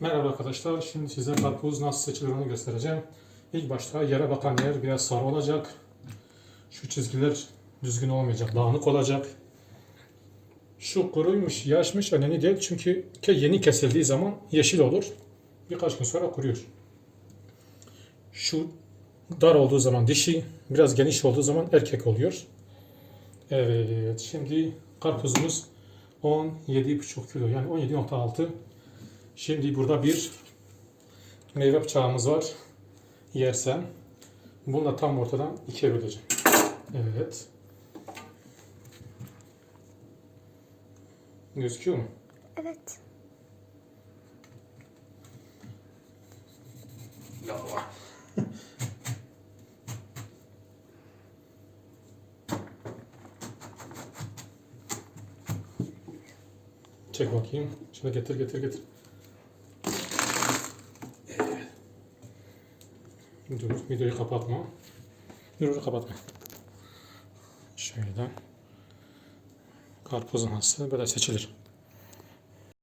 Merhaba arkadaşlar. Şimdi size karpuz nasıl seçilir onu göstereceğim. İlk başta yere bakan yer biraz sarı olacak. Şu çizgiler düzgün olmayacak, dağınık olacak. Şu kuruymuş, yaşmış önemli değil çünkü yeni kesildiği zaman yeşil olur. Birkaç gün sonra kuruyor. Şu dar olduğu zaman dişi, biraz geniş olduğu zaman erkek oluyor. Evet, şimdi karpuzumuz 17,5 kilo yani 17.6 Şimdi burada bir meyve bıçağımız var. Yersen. Bunu da tam ortadan ikiye böleceğim. Evet. Gözüküyor mu? Evet. Yallah. Çek bakayım. Şöyle getir getir getir. Dur videoyu kapatma. Dur kapatma. Şöyle. Karpuz nasıl böyle seçilir.